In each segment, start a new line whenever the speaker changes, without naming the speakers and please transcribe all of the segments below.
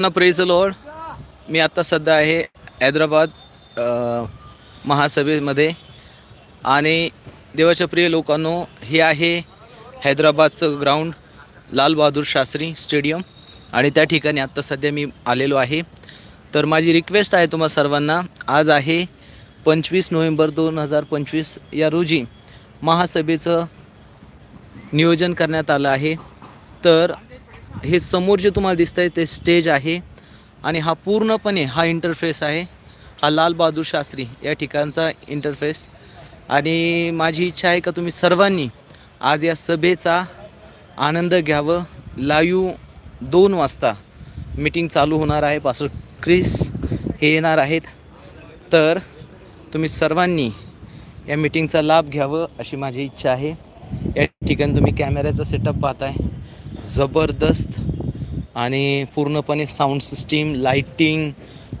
ना praise Lord मी आत्ता सध्या आहे हैदराबाद महासभेमध्ये. आणि देवाच्या प्रिय लोकांनो हे आहे हैदराबादचं ग्राउंड लालबहादूर शास्त्री स्टेडियम आणि त्या ठिकाणी आत्ता सध्या मी आलेलो आहे. तर माझी रिक्वेस्ट आहे तुम्हा सर्वांना आज आहे पंचवीस नोव्हेंबर दोन हजार पंचवीस. या रोजी महासभेचं नियोजन करण्यात आलं आहे. तर हे समोर जे तुम्हाला दिसत आहे ते स्टेज आहे आणि हा पूर्णपणे हा इंटरफेस आहे. हा लाल बहादूर शास्त्री या ठिकाणचा इंटरफेस आणि माझी इच्छा आहे का तुम्ही सर्वांनी आज या सभेचा आनंद घ्यावं. लाईव्ह दोन वाजता मीटिंग चालू होणार आहे. पासर क्रिस हे येणार आहेत. तर तुम्ही सर्वांनी या मीटिंगचा लाभ घ्यावं अशी माझी इच्छा आहे. या ठिकाणी तुम्ही कॅमेऱ्याचा सेटअप पाहताय. जबरदस्त आणि पूर्णपणे साऊंड सिस्टीम लाईटिंग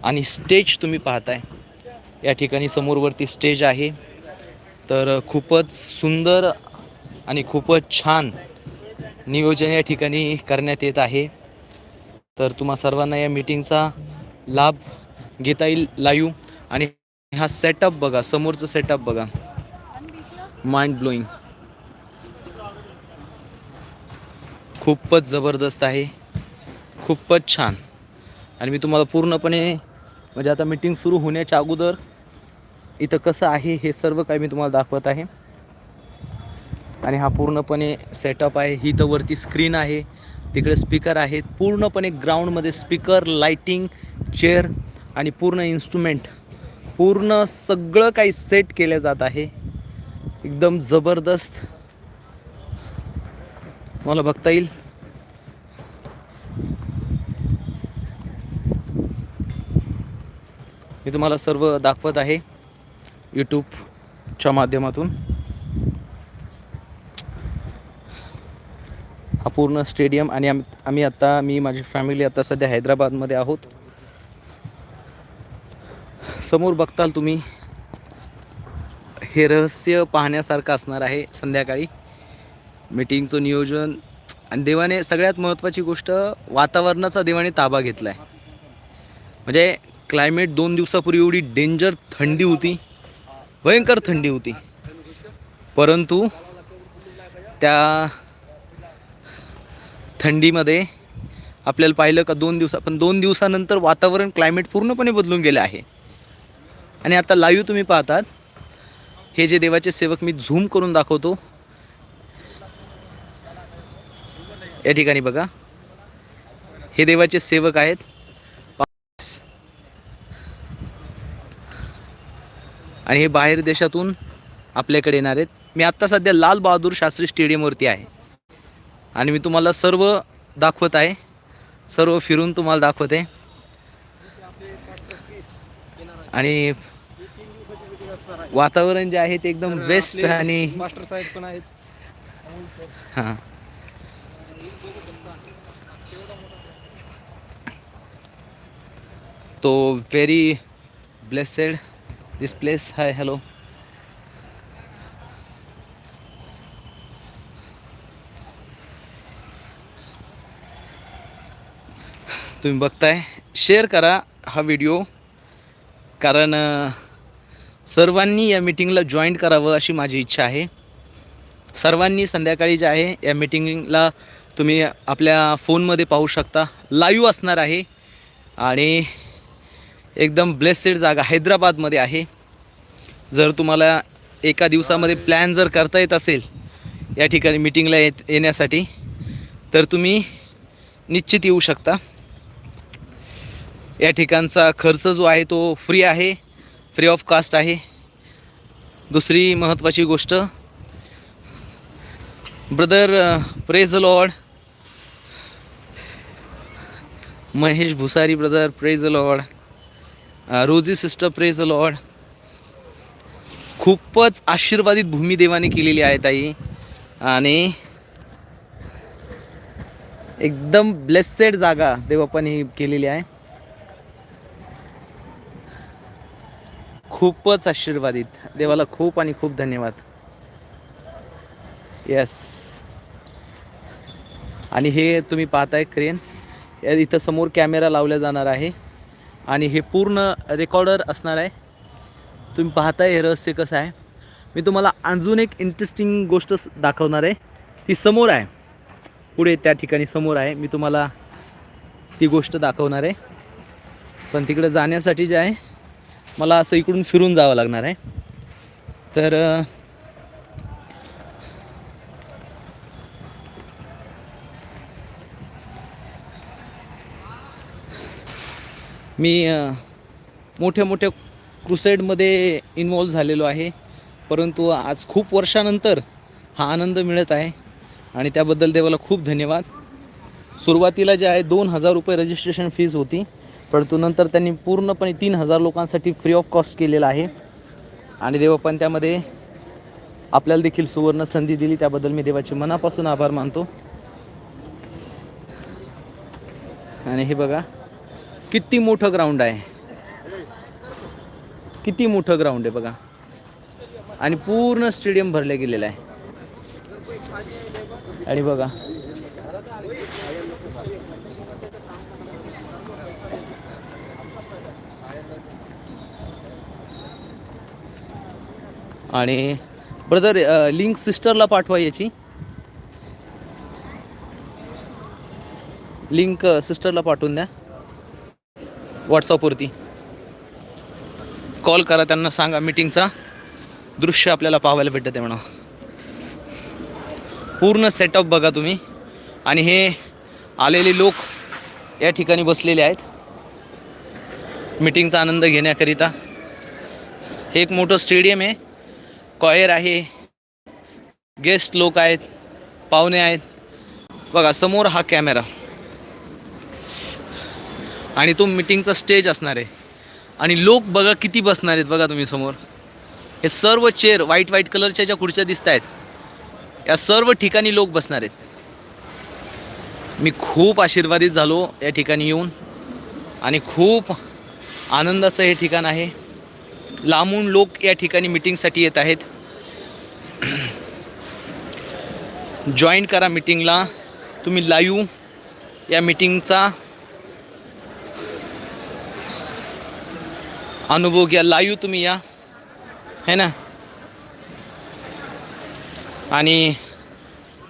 आणि स्टेज तुम्ही पाहताय. या ठिकाणी समोरवरती स्टेज आहे. तर खूपच सुंदर आणि खूपच छान नियोजन या ठिकाणी करण्यात येत आहे. तर तुम्हा सर्वांना या मीटिंगचा लाभ घेता येईल लाईव्ह आणि हा सेटअप बघा समोरचं सेटअप बघा. माइंड ब्लोईंग खूपच जबरदस्त आहे. खूपच छान. आणि मी तुम्हाला पूर्णपणे म्हणजे आता मीटिंग सुरू होण्याच्या अगोदर इथं कसं आहे हे सर्व काही मी तुम्हाला दाखवत आहे. आणि हा पूर्णपणे सेटअप आहे. ही तर वरती स्क्रीन आहे. तिकडे स्पीकर आहेत. पूर्णपणे ग्राउंडमध्ये स्पीकर लाईटिंग चेअर आणि पूर्ण इन्स्ट्रुमेंट पूर्ण सगळं काही सेट केलं जात आहे. एकदम जबरदस्त. मला बघता येईल. मी तुम्हाला सर्व दाखवत आहे यूट्यूबच्या माध्यमातून. हा पूर्ण स्टेडियम आणि आम आम्ही आत्ता मी माझी फॅमिली आता सध्या हैदराबादमध्ये आहोत. समोर बघताल तुम्ही हे रहस्य पाहण्यासारखं असणार आहे संध्याकाळी. मीटिंगचं नियोजन आणि देवाने सगळ्यात महत्त्वाची गोष्ट वातावरणाचा देवाने ताबा घेतला आहे म्हणजे क्लायमेट दोन दिवसापूर्वी एवढी डेंजर थंडी होती. भयंकर थंडी होती. परंतु त्या थंडीमध्ये आपल्याला पाहिलं का दोन दिवसा पण दोन दिवसानंतर वातावरण क्लायमेट पूर्णपणे बदलून गेलं आहे. आणि आता लाईव्ह तुम्ही पाहतात. हे जे देवाचे सेवक मी झूम करून दाखवतो. या ठिकाणी बघा. हे देवाचे सेवक आहेत. आणि हे बाहेर देशातून आपल्याकडे येणार आहेत. मी आत्ता सध्या लाल बहादूर शास्त्री स्टेडियमवरती आहे. आणि मी तुम्हाला सर्व दाखवत आहे. सर्व फिरून तुम्हाला दाखवते. आणि वातावरण जे आहे ते एकदम बेस्ट आणि
मास्टर साहेब पण आहेत.
हां. तो very blessed this place hi hello तुम्ही बघताय शेअर करा हा व्हिडिओ कारण सर्वांनी या मीटिंगला जॉईन करावं अशी माझी इच्छा आहे. सर्वांनी संध्याकाळी जे आहे या मीटिंगला तुम्ही आपल्या फोनमध्ये पाहू शकता. लाईव्ह असणार आहे. आणि एकदम ब्लेसेड जागा हैदराबादमध्ये आहे. जर तुम्हाला एका दिवसामध्ये प्लॅन जर करता येत असेल या ठिकाणी मीटिंगला येत येण्यासाठी तर तुम्ही निश्चित येऊ शकता. या ठिकाणचा खर्च जो आहे तो फ्री आहे फ्री ऑफ कास्ट आहे. दुसरी महत्त्वाची गोष्ट brother praise lord Mahesh Bhusari brother praise lord Rosie sister praise lord. खूपच आशीर्वादित भूमिदेवाने केलेली आहे ताई. आणि एकदम ब्लेसेड जागा देवापाने केलेली आहे. खूपच आशीर्वादित. देवाला खूप आणि खूप धन्यवाद. येस आणि हे तुम्ही पाहताय क्रेन या इथं समोर कॅमेरा लावला जाणार आहे. आणि हे पूर्ण रेकॉर्डर असणार आहे. तुम्ही पाहताय हे रहस्य कसं आहे. मी तुम्हाला अजून एक इंटरेस्टिंग गोष्ट दाखवणार आहे. ती समोर आहे. पुढे त्या ठिकाणी समोर आहे. मी तुम्हाला ती गोष्ट दाखवणार आहे. पण तिकडे जाण्यासाठी जे आहे मला असं इकडून फिरून जावं लागणार आहे. तर मी मोठ्या मोठ्या क्रुसेडमध्ये इन्वॉल्व झालेलो आहे. परंतु आज खूप वर्षानंतर हा आनंद मिळत आहे आणि त्याबद्दल देवाला खूप धन्यवाद. सुरुवातीला जे आहे दोन हजार रुपये रजिस्ट्रेशन फीज होती परंतु नंतर त्यांनी पूर्णपणे तीन हजार लोकांसाठी फ्री ऑफ कॉस्ट केलेलं आहे. आणि देवा पण त्यामध्ये आपल्याला देखील सुवर्ण संधी दिली. त्याबद्दल मी देवाचे मनापासून आभार मानतो. आणि हे बघा किती मोठं ग्राउंड आहे? किती मोठं ग्राउंड आहे बघा. आणि पूर्ण स्टेडियम भरले गेलेलं आहे. आणि बघा. आणि ब्रदर लिंक सिस्टरला पाठवा याची. लिंक सिस्टरला पाठवून द्या. व्हॉट्सअपवरती. कॉल करा त्यांना सांगा मीटिंगचा दृश्य आपल्याला पाहायला भेटतं आहे म्हणा. पूर्ण सेटअप बघा तुम्ही. आणि हे आलेले लोक या ठिकाणी बसलेले आहेत. मीटिंगचा आनंद घेण्याकरिता. हे एक मोठं स्टेडियम आहे. कॉयर आहे. गेस्ट लोक आहेत. पाहुणे आहेत. बघा समोर हा कॅमेरा आणि तो मीटिंगचा स्टेज असणार आहे. आणि लोक बघा किती बसणार आहेत बघा तुम्ही समोर. हे सर्व चेअर व्हाईट व्हाईट कलरच्या ज्या खुर्च्या दिसत आहेत या सर्व ठिकाणी लोक बसणार आहेत. मी खूप आशीर्वादित झालो या ठिकाणी येऊन. आणि खूप आनंदाचं हे ठिकाण आहे. लांबून लोक या ठिकाणी मिटिंगसाठी येत आहेत. जॉईन करा मिटिंगला. तुम्ही लाईव्ह या मिटिंगचा अनुभव घ्या लाईव्ह तुम्ही या है ना आणि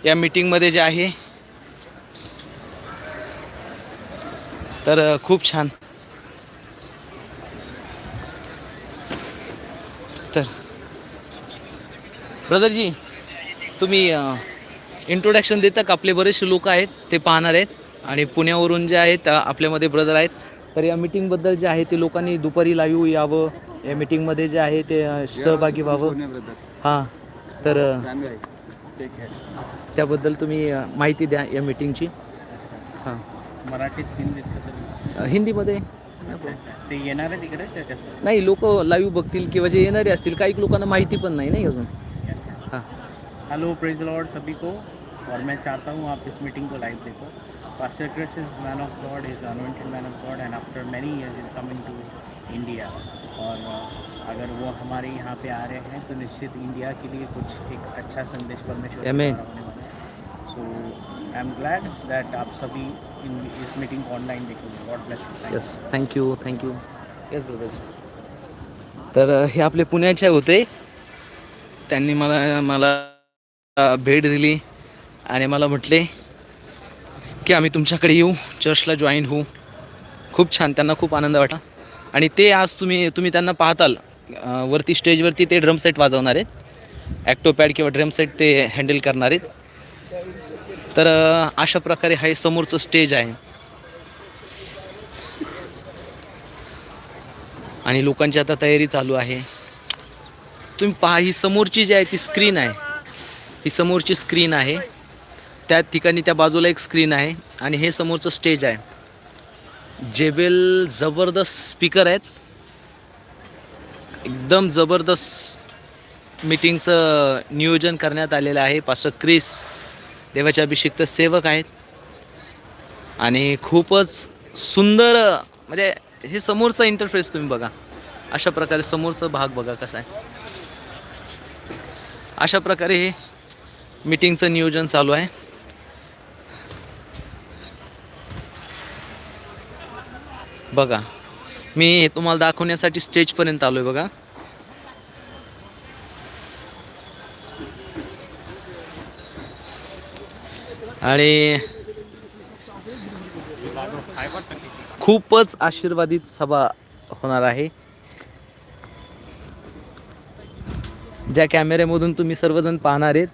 या मीटिंगमध्ये जे आहे तर खूप छान तर ब्रदरजी तुम्ही इंट्रोडक्शन देता का आपले बरेचसे लोक आहेत ते पाहणार आहेत आणि पुण्यावरून जे आहेत आपल्यामध्ये ब्रदर आहेत तर या मीटिंगबद्दल जे आहे ते लोकांनी दुपारी लाईव्ह यावं. या मीटिंगमध्ये जे आहे ते सहभागी व्हावं. हां तर त्याबद्दल तुम्ही माहिती द्या या मीटिंगची हां.
मराठीत
हिंदीमध्ये?
ते येणार आहे तिकडे
नाही लोक लाईव्ह बघतील किंवा जे येणारे असतील काही लोकांना माहिती पण नाही नाही अजून. हां.
हेलो प्रेज लॉर्ड सभी को. और मैं चाहता हूँ आप इस मीटिंग को लाइव देखो. Pastor Chris is man of God is anointed man of God and after many years is coming to India और uh, अगर वो हमारे यहाँ पे आ रहे हैं तो निश्चित इंडिया के लिए कुछ एक अच्छा संदेश परमेश्वर so I am glad that आप सभी इन इस मीटिंग को ऑनलाइन देखेंगे। God bless you
yes thank you thank you yes brother तर अ, हे आपले पुण्याचे होते. त्यांनी मला मला अ, भेट दिली आणि मला म्हटले की आम्ही तुमच्याकडे येऊ चर्चला जॉईन होऊ. खूप छान त्यांना खूप आनंद वाटला. आणि ते आज तुम्ही तुम्ही त्यांना पाहताल वरती स्टेजवरती ते ड्रम सेट वाजवणार आहेत. ॲक्टोपॅड किंवा ड्रम सेट ते हँडल करणार आहेत. तर अशा प्रकारे हा हे समोरचं स्टेज आहे. आणि लोकांची आता तयारी चालू आहे. तुम्ही पहा ही समोरची जी आहे ती स्क्रीन आहे. ही समोरची स्क्रीन आहे. त्या ठिकाणी त्या बाजूला एक स्क्रीन आहे आणि हे समोरचं स्टेज आहे. जेबेल जबरदस्त स्पीकर आहेत. एकदम जबरदस्त मीटिंगचं नियोजन करण्यात आलेलं आहे. पास्टर क्रिस देवाच्या अभिषिक्त सेवक आहेत. आणि खूपच सुंदर म्हणजे हे समोरचा इंटरफेस तुम्ही बघा. अशा प्रकारे समोरचा भाग बघा कसा आहे. अशा प्रकारे हे मीटिंगचं नियोजन चालू आहे. बघा मी हे तुम्हाला दाखवण्यासाठी स्टेजपर्यंत आलो आहे बघा. आणि खूपच आशीर्वादित सभा होणार आहे. ज्या कॅमेऱ्यामधून तुम्ही सर्वजण पाहणार आहेत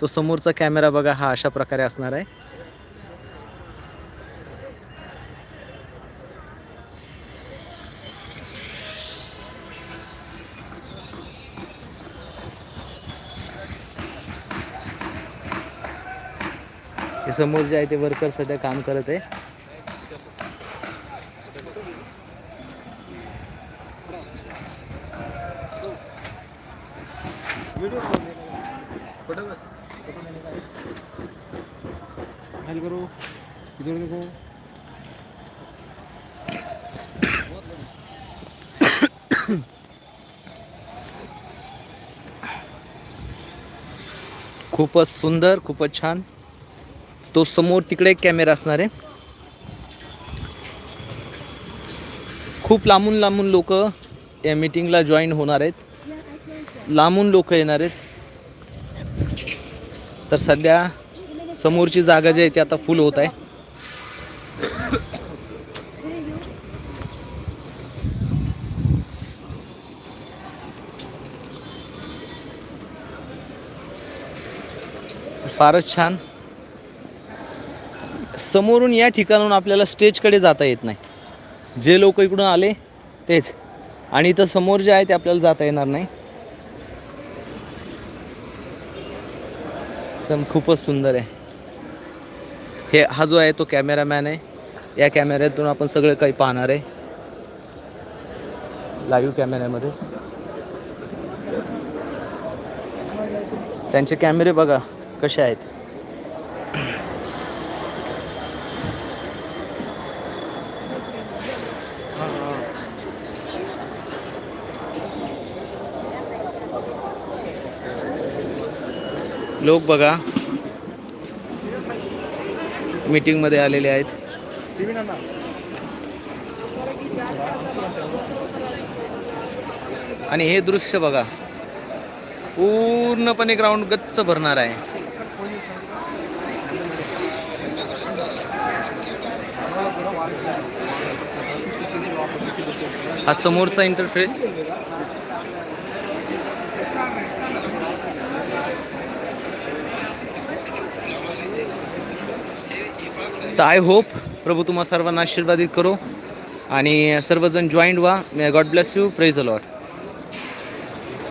तो समोरचा कॅमेरा बघा हा अशा प्रकारे असणार आहे. ते समोर जे आहे ते वर्कर सध्या काम करत आहे. खूपच सुंदर खूपच छान. तो समोर तिकडे एक कॅमेरा असणार आहे. खूप लांबून लांबून लोक या मीटिंगला जॉईन होणार आहेत. लांबून लोक येणार आहेत. तर सध्या समोरची जागा जी आहे ती आता फुल होत आहे. फारच छान. समोरून या ठिकाणून आपल्याला स्टेजकडे जाता येत नाही. जे लोक इकडून आले तेच. आणि इथं समोर जे आहे ते आपल्याला जाता येणार नाही. एकदम खूपच सुंदर आहे. हे हा जो आहे तो कॅमेरामॅन आहे. या कॅमेऱ्यातून आपण सगळं काही पाहणार आहे. लाईव्ह कॅमेऱ्यामध्ये. त्यांचे कॅमेरे बघा कसे आहेत. लोक बघा. मीटिंगमध्ये आलेले आहेत. आणि हे दृश्य बघा. पूर्णपणे ग्राउंड गच्च भरणार आहे. हा समोरचा इंटरफेस तर आय होप प्रभू तुम्हा सर्वांना आशीर्वादित करो आणि सर्वजण जॉईंट व्हा. May God bless you praise lord